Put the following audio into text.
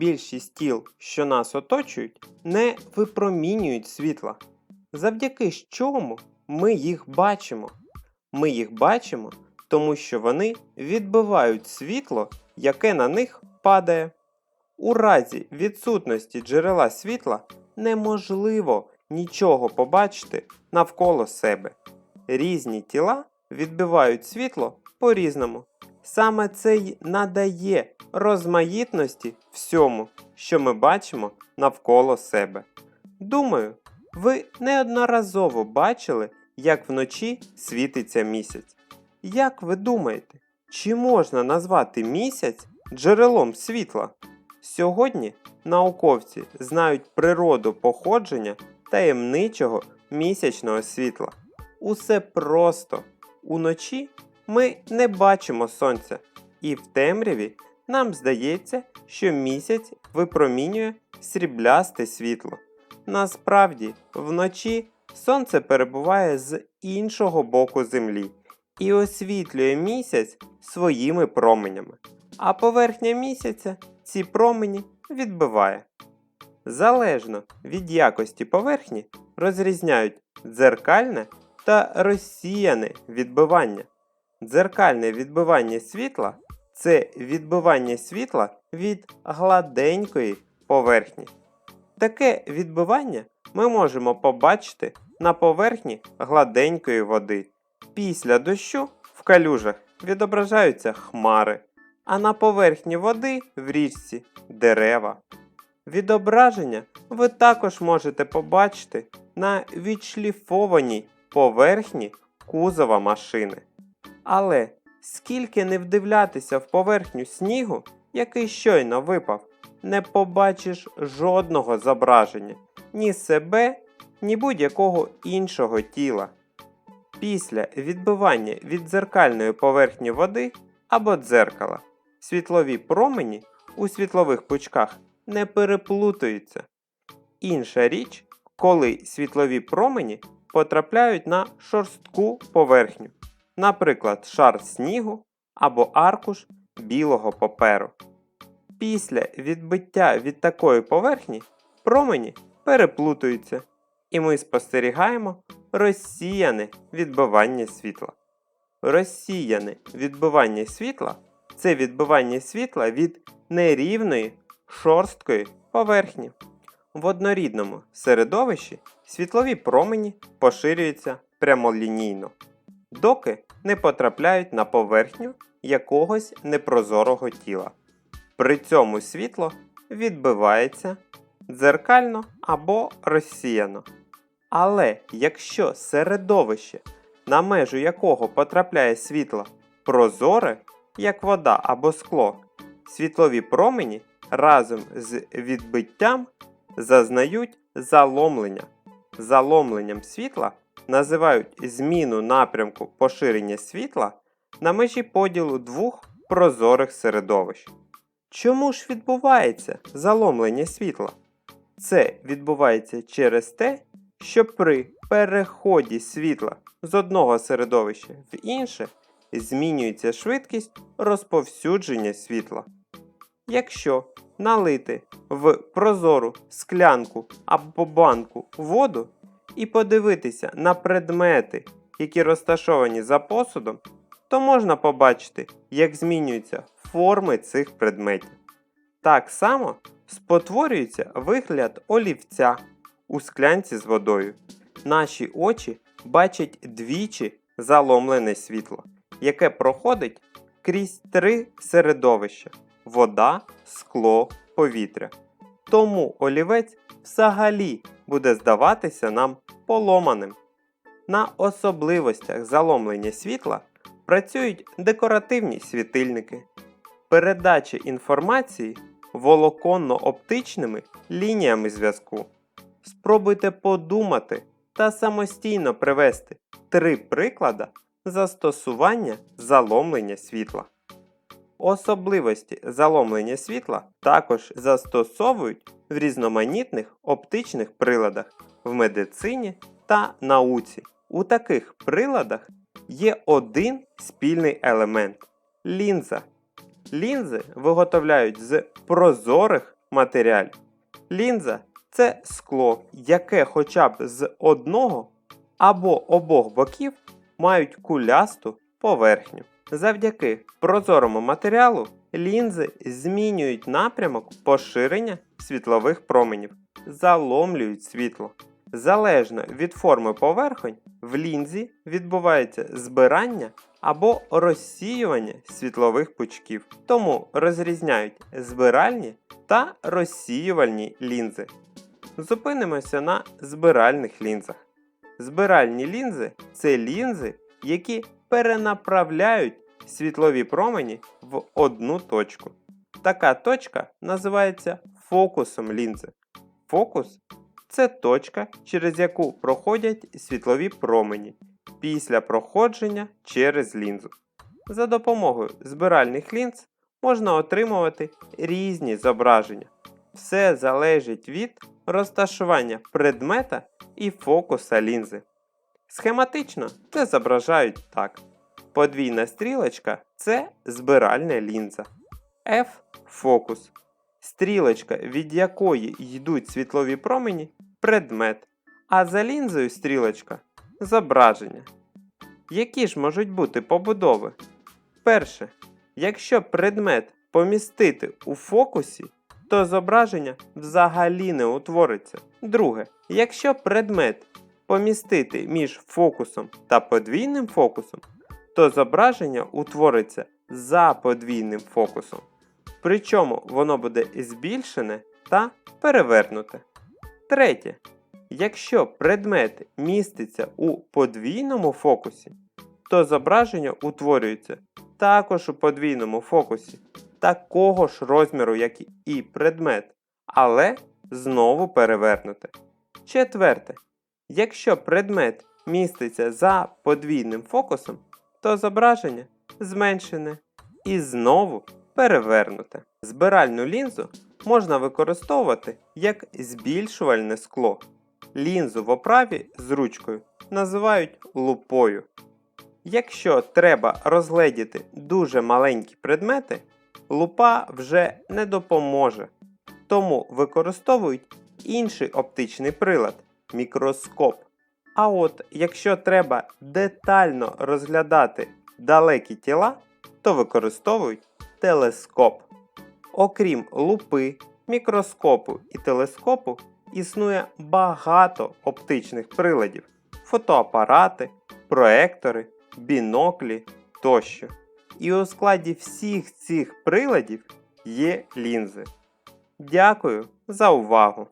більшість тіл, що нас оточують, не випромінюють світла, завдяки чому ми їх бачимо. Ми їх бачимо, тому що вони відбивають світло, яке на них падає. У разі відсутності джерела світла неможливо нічого побачити навколо себе. Різні тіла відбивають світло по-різному. Саме це й надає розмаїтності всьому, що ми бачимо навколо себе. Думаю, ви неодноразово бачили, як вночі світиться місяць. Як ви думаєте, чи можна назвати місяць джерелом світла? Сьогодні науковці знають природу походження таємничого місячного світла. Усе просто. Уночі ми не бачимо сонця, і в темряві нам здається, що місяць випромінює сріблясте світло. Насправді, вночі сонце перебуває з іншого боку землі і освітлює місяць своїми променями, а поверхня місяця ці промені відбиває. Залежно від якості поверхні розрізняють дзеркальне та розсіяне відбивання. Дзеркальне відбивання світла це відбивання світла від гладенької поверхні. Таке відбивання ми можемо побачити на поверхні гладенької води. Після дощу в калюжах відображаються хмари, а на поверхні води в річці дерева. Відображення ви також можете побачити на відшліфованій поверхні кузова машини. Але скільки не вдивлятися в поверхню снігу, який щойно випав, не побачиш жодного зображення ні себе, ні будь-якого іншого тіла. Після відбивання від дзеркальної поверхні води або дзеркала світлові промені у світлових пучках не переплутаються. Інша річ, коли світлові промені потрапляють на шорстку поверхню, наприклад, шар снігу або аркуш білого паперу. Після відбиття від такої поверхні промені переплутаються, і ми спостерігаємо розсіяне відбивання світла. Розсіяне відбивання світла це відбивання світла від нерівної шорсткої поверхні. В однорідному середовищі світлові промені поширюються прямолінійно, доки не потрапляють на поверхню якогось непрозорого тіла. При цьому світло відбивається дзеркально або розсіяно. Але якщо середовище, на межу якого потрапляє світло, прозоре, як вода або скло, світлові промені разом з відбиттям зазнають заломлення. Заломленням світла називають зміну напрямку поширення світла на межі поділу двох прозорих середовищ. Чому ж відбувається заломлення світла? Це відбувається через те, що при переході світла з одного середовища в інше змінюється швидкість розповсюдження світла. Якщо налити в прозору склянку або банку воду і подивитися на предмети, які розташовані за посудом, то можна побачити, як змінюються форми цих предметів. Так само спотворюється вигляд олівця у склянці з водою. Наші очі бачать двічі заломлене світло, яке проходить крізь три середовища вода, скло, повітря. Тому олівець взагалі буде здаватися нам поломаним. На особливостях заломлення світла працюють декоративні світильники, передача інформації волоконно-оптичними лініями зв'язку. Спробуйте подумати та самостійно привести три приклади застосування заломлення світла. Особливості заломлення світла також застосовують в різноманітних оптичних приладах в медицині та науці. У таких приладах є один спільний елемент лінза. Лінзи виготовляють з прозорих матеріалів. Лінза це скло, яке хоча б з одного або обох боків мають кулясту поверхню. Завдяки прозорому матеріалу лінзи змінюють напрямок поширення світлових променів, заломлюють світло. Залежно від форми поверхонь, в лінзі відбувається збирання або розсіювання світлових пучків. Тому розрізняють збиральні та розсіювальні лінзи. Зупинимося на збиральних лінзах. Збиральні лінзи це лінзи, які перенаправляють світлові промені в одну точку. Така точка називається фокусом лінзи. Фокус це точка, через яку проходять світлові промені після проходження через лінзу. За допомогою збиральних лінз можна отримувати різні зображення. Все залежить від розташування предмета і фокуса лінзи. Схематично це зображають так. Подвійна стрілочка це збиральна лінза. F фокус. Стрілочка, від якої йдуть світлові промені предмет. А за лінзою стрілочка зображення. Які ж можуть бути побудови? Перше. Якщо предмет помістити у фокусі, то зображення взагалі не утвориться. Друге. Якщо предмет помістити між фокусом та подвійним фокусом, то зображення утвориться за подвійним фокусом. Причому воно буде збільшене та перевернуте. Третє. Якщо предмет міститься у подвійному фокусі, то зображення утворюється також у подвійному фокусі, такого ж розміру, як і предмет, але знову перевернуте. Четверте. Якщо предмет міститься за подвійним фокусом, то зображення зменшене і знову перевернуте. Збиральну лінзу можна використовувати як збільшувальне скло. Лінзу в оправі з ручкою називають лупою. Якщо треба розгледіти дуже маленькі предмети, лупа вже не допоможе. Тому використовують інший оптичний прилад мікроскоп. А от якщо треба детально розглядати далекі тіла, то використовують телескоп. Окрім лупи, мікроскопу і телескопу, існує багато оптичних приладів: фотоапарати, проектори, біноклі тощо. І у складі всіх цих приладів є лінзи. Дякую за увагу!